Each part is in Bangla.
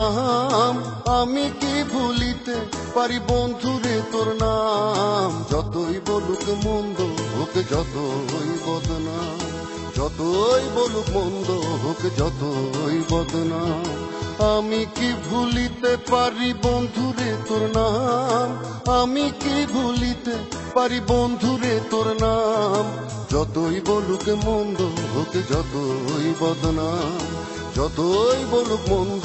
নাম, আমি কি ভুলিতে পারি বন্ধুরে তোর নাম? যতই বলুক মন্দ হোক, যতই বদনাম, যতই বলুক মন্দ হোক, যতই বদনাম। আমি কি ভুলিতে পারি বন্ধুরে তোর নাম? আমি কি ভুলিতে পারি বন্ধুরে তোর নাম? যতই বলুক মন্দ হোক, যতই বদনাম, যতই বলুক মন্দ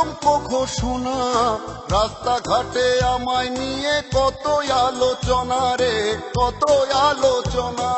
কলঙ্ক ঘোষণা। রাস্তাঘাটে আমায় নিয়ে কত আলোচনা রে কত আলোচনা।